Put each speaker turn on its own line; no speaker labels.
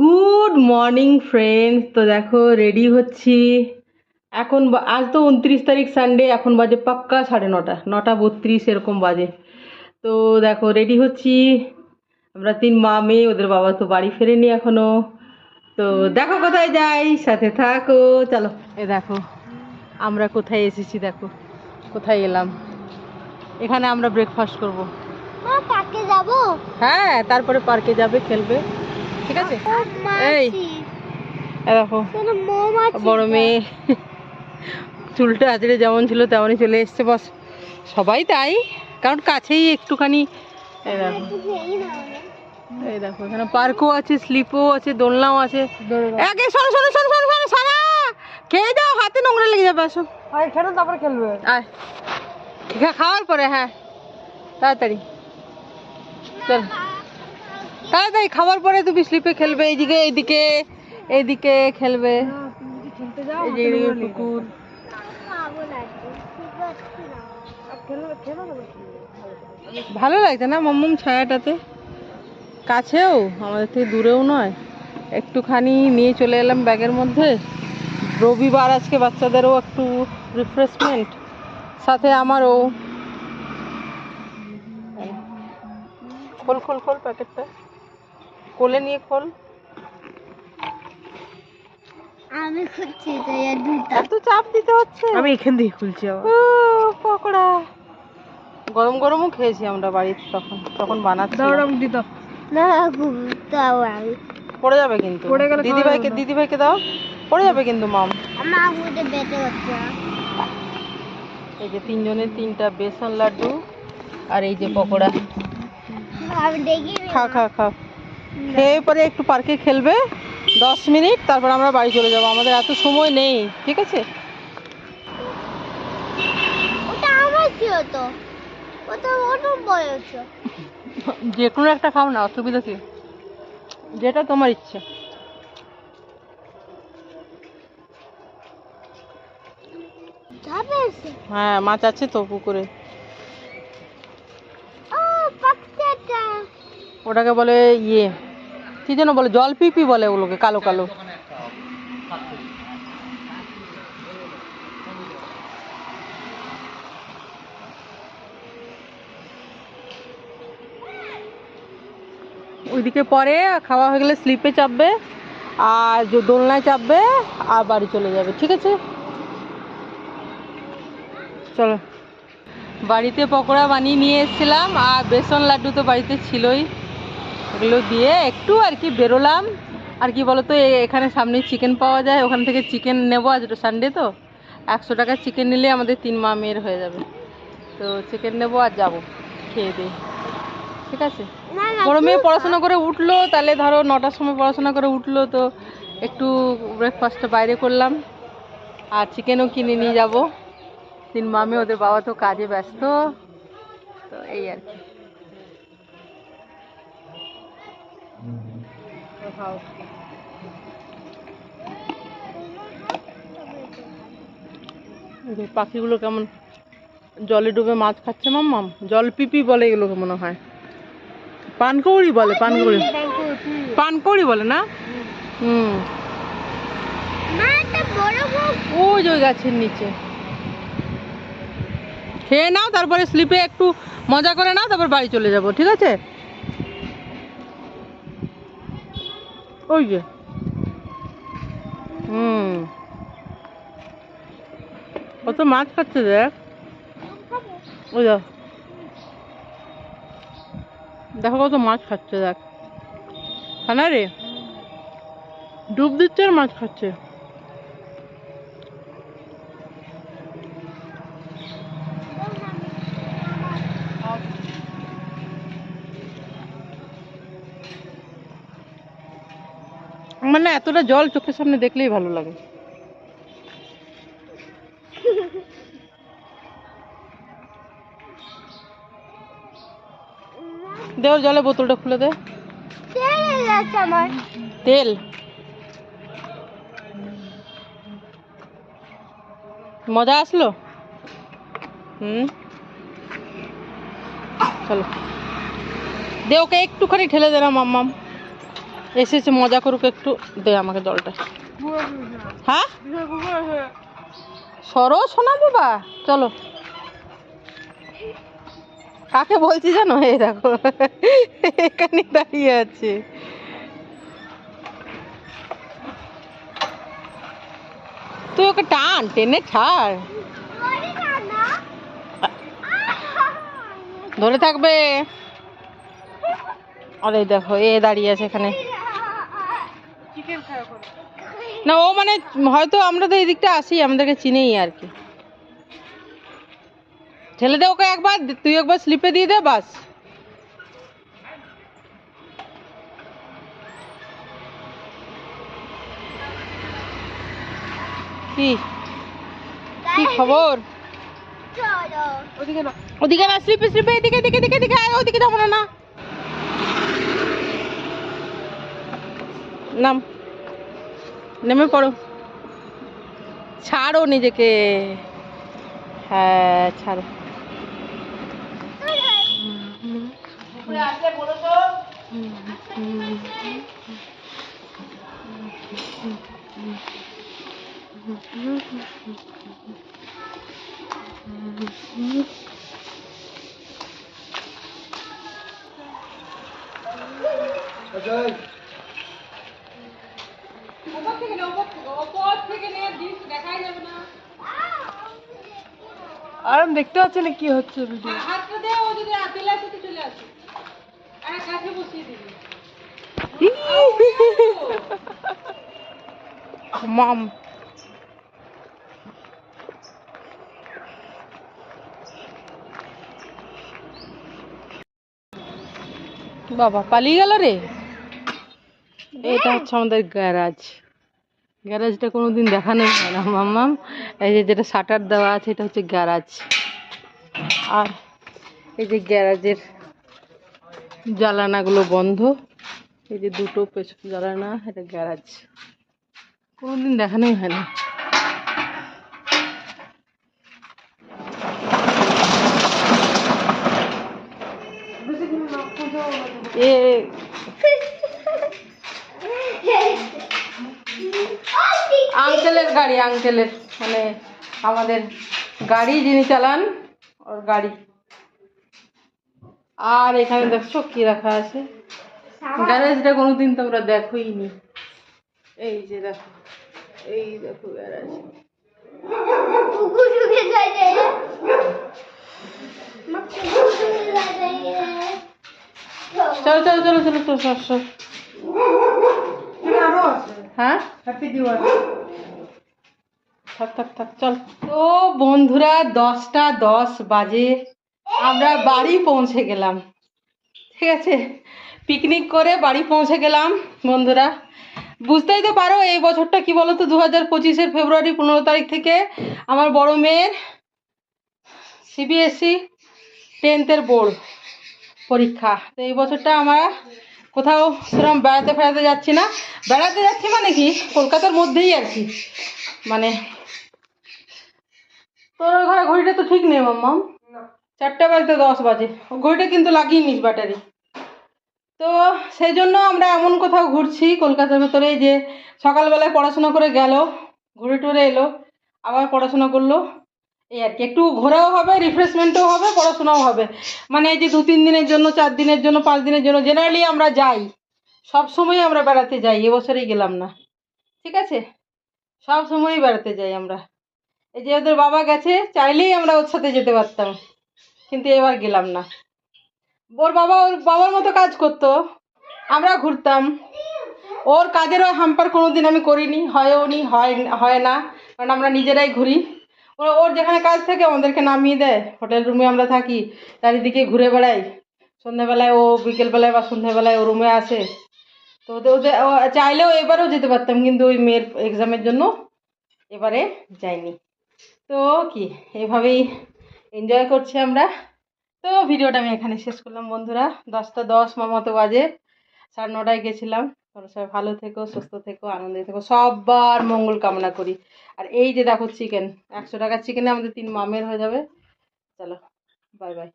Good morning friends তো দেখো ready হচ্ছি। এখন আজ তো উনত্রিশ তারিখ সানডে এখন বাজে পাক্কা সাড়ে নটা। নটা বত্রিশ এরকম বাজে। তো দেখো রেডি হচ্ছি। আমরা তিন মা মেয়ে ওদের বাবা তো বাড়ি ফেরেনি এখনও। তো দেখো কোথায় যাই সাথে থাকো। চলো। এ দেখো আমরা কোথায় এসেছি দেখো। কোথায় এলাম? এখানে আমরা ব্রেকফাস্ট করব।
পার্কে যাব?
হ্যাঁ তারপরে পার্কে যাবে খেলবে। ঠিক আছে? এই দেখো বড় মেয়ে। চুলটা আজরে যেমন ছিল তেমনই চলে এসছে বস। সবাই তাই কারণ কাছেই একটুখানি। এই দেখো। এই দেখো এখানে পার্কও আছে স্লিপও আছে দোলনাও আছে। আগে শোনো শোনো সানা খেয়ে যাও হাতে নোংরা লেগে যাবে আসো।
খেলো তারপরে খেলবে।
আয়। খাওয়ার পরে হ্যাঁ। তাড়াতাড়ি। চল। তাড়াতাড়ি খাবার পরে তুমি স্লিপে খেলবে, এইদিকে এইদিকে এইদিকে খেলবে। ভালো লাগছে না মম্মম ছায়াটাতে? কাছেও, আমাদের থেকে দূরেও নয়। একটুখানি নিয়ে চলে এলাম ব্যাগের মধ্যে। রবিবার আজকে বাচ্চাদেরও একটু রিফ্রেশমেন্ট সাথে আমারও। খোল খোল খোল প্যাকেটটা। কোলে নিয়ে খোল।
আমি দুটা
এত চাপ দিতে হচ্ছে।
আমি এখান থেকে খুলছি
ও পকোড়া। গরম গরমও খেয়েছি আমরা বাড়িতে তখন তখন বানাচ্ছি।
দাও দিত না দাও আমি।
পড়ে যাবে কিন্তু।
পড়ে গেলে
দিদি ভাইকে দিদি ভাইকে দাও। পড়ে যাবে কিন্তু মাম। এই যে তিনজনের তিনটা বেসন লাড্ডু আর এই যে পকোড়া। খা খা খা। খেয়ে পরে একটু পার্কে খেলবে দশ মিনিট তারপর আমরা বাড়ি চলে যাব। আমাদের এত সময় নেই ঠিক আছে? যে কোনো একটা খাও না অসুবিধা কি? যেটা তোমার ইচ্ছে। হ্যাঁ মাছ আছে তো পুকুরে। ওটাকে বলে ইয়ে। কি যেন বলে, জল পিপি বলে ওগুলোকে, কালো কালো। ওইদিকে পরে খাওয়া হয়ে গেলে স্লিপে চাপবে, আর দোলনায় চাপবে, আর বাড়ি চলে যাবে, ঠিক আছে? চলো। বাড়িতে পকোড়া বানিয়ে নিয়ে এসেছিলাম, আর বেসন লাড্ডু তো বাড়িতে ছিলই। এগুলো দিয়ে একটু আর কি বেরোলাম। আর কি বলতো এখানে সামনে চিকেন পাওয়া যায় ওখান থেকে চিকেন নেব আজ সানডে তো। একশো টাকা চিকেন নিলে আমাদের তিন মা মেয়ের হয়ে যাবে। তো চিকেন নেব আর যাব খেয়ে দিয়ে। ঠিক আছে? বড় মেয়ে পড়াশোনা করে উঠল তাহলে ধরো নটার সময় পড়াশোনা করে উঠল তো একটু ব্রেকফাস্টটা বাইরে করলাম। আর চিকেনও কিনে নিয়ে যাব। তিন মামে ওদের বাবা তো কাজে ব্যস্ত। তো এই আর কি। খাও। পাখিগুলো কেমন জলে ডুবে মাছ খাচ্ছে মাম্মাম? জল পিপি বলে এগুলোকে মনে হয়। পানকৌড়ি বলে, পানকৌড়ি। পানকৌড়ি বলে না? হুম। ওই গাছের নিচে। খেয়ে নাও, তারপরে স্লিপে একটু মজা করে নাও, তারপর বাড়ি চলে যাব, ঠিক আছে? ওই যে। হুম। কত মাছ খাচ্ছে দেখ। ওই দেখ। দেখো কত মাছ খাচ্ছে দেখ। খানা রে। ডুব দিচ্ছে আর মাছ খাচ্ছে। আমার না এতটা জল চোখের সামনে দেখলেই ভালো লাগে। দে ওর জলে বোতলটা খুলে দে।
তেল?
মজা আসলো? হুম। চলো। দে ওকে একটুখানি ঠেলে দে না মাম্মাম। এসেছে, মজা করুক একটু। দে আমাকে জলটা হ্যাঁ? সরো শোনা বাবা। চলো। কাকে বলছি জানো? এই দেখো, এখানে দাঁড়িয়ে আছে। তুই ওকে টান, টেনে ছাড়। ধরে থাকবে। আরে দেখো, এ দাঁড়িয়ে আছে এখানে। না ও মানে হয়তো আমরা তো এই দিকটা আসি আমাদেরকে চিনেই আর কি। ঠেলে দে ওকে একবার তুই একবার স্লিপে দিয়ে দে বাস। কি? কি খবর? ওদিকে না। স্লিপে স্লিপে এদিকে এদিকে এদিকে এদিকে আয়, ওদিকে যাব না না। নাম। নেমে পড়ো। ছাড়ো নিজেকে। হ্যাঁ ছাড়ো।
আর আমি দেখতে পাচ্ছি না কি হচ্ছে ভিডিও
হাতটা দে ও যদি চলে আসে তো চলে আসে। আর কাছে বসিয়ে দিবি। মাম। বাবা পালিয়ে গেল রে? এটা হচ্ছে আমাদের গ্যারাজ। গ্যারাজটা কোনোদিন দেখানো হয় না মাম্মাম। এই যে যেটা শাটার দেওয়া আছে, এটা হচ্ছে গ্যারাজ। আর এই যে গ্যারাজের জ্বালানাগুলো বন্ধ। এই যে দুটো পেছন জ্বালানা এটা গ্যারাজ। কোনোদিন দেখানোই হয় না এ। আঙ্কেলের গাড়ি, আঙ্কেলের মানে আমাদের গাড়ি যিনি চালান, ওর গাড়ি। আর এখানে দেখছ কি রাখা আছে? গ্যারেজটা কোনোদিন তোমরা দেখোই নি এই যে দেখো, এই দেখো গ্যারেজ। চলো চলো চলো চলো চলো চলো। হ্যাঁ? থাক থাক থাক চল। তো বন্ধুরা দশটা দশ বাজে। আমরা বাড়ি পৌঁছে গেলাম। ঠিক আছে? পিকনিক করে বাড়ি পৌঁছে গেলাম বন্ধুরা। বুঝতেই তো পারো এই বছরটা কি বলো তো দু হাজার পঁচিশের ফেব্রুয়ারি পনেরো তারিখ থেকে আমার বড় মেয়ের সিবিএসসি টেন্থের বোর্ড পরীক্ষা। তো এই বছরটা আমরা কোথাও সেরকম বেড়াতে ফেরাতে যাচ্ছি না। বেড়াতে যাচ্ছি মানে কি? কলকাতার মধ্যেই আর কি। মানে তোর ঘরে ঘড়িটা তো ঠিক নেই মাম্মা। চারটে বাজতে দশ বাজে। ঘড়িটা কিন্তু লাগিয়ে নিস ব্যাটারি। তো সেই জন্য আমরা এমন কোথাও ঘুরছি কলকাতার ভেতরে যে সকালবেলায় পড়াশোনা করে গেল ঘুরে টুরে এলো আবার পড়াশোনা করল। এই আর কি, একটু ঘোরাও হবে রিফ্রেশমেন্টও হবে, পড়াশোনাও হবে। মানে এই যে দু তিন দিনের জন্য, চার দিনের জন্য, পাঁচ দিনের জন্য জেনারেলি আমরা যাই। সব সময় আমরা বেড়াতে যাই এবছরেই গেলাম না। ঠিক আছে? সব সময়ই বেড়াতে যাই আমরা। এই যে ওদের বাবা গেছে, চাইলেই আমরা ওর সাথে যেতে পারতাম, কিন্তু এবার গেলাম না। ওর বাবা, ওর বাবার মতো কাজ করতো। আমরা ঘুরতাম। ওর কাজেরও হাম্পার কোনো দিন আমি করিনি, হয়ও নি, হয় হয় না। কারণ আমরা নিজেরাই ঘুরি। ওর যেখানে কাজ থাকে আমাদেরকে নামিয়ে দেয়। হোটেল রুমে আমরা থাকি, চারিদিকে ঘুরে বেড়াই। সন্ধ্যেবেলায় ও বিকেলবেলায় বা সন্ধ্যেবেলায় ও রুমে আসে। তো ওদের চাইলেও এবারেও যেতে পারতাম, কিন্তু ওই মেয়ের এক্সামের জন্য এবারে যাইনি। তো কি, এভাবেই এনজয় করছি আমরা। তো ভিডিওটা আমি এখানে শেষ করলাম বন্ধুরা। দশটা দশ মতো বাজে। সাড়ে নটায় গেছিলাম। তোমরা সবাই ভালো থেকো, সুস্থ থেকো, আনন্দে থেকো। সবার মঙ্গল কামনা করি। আর এই যে দেখো চিকেন একশো টাকার চিকেনে আমাদের তিন মামের হয়ে যাবে। চলো বাই বাই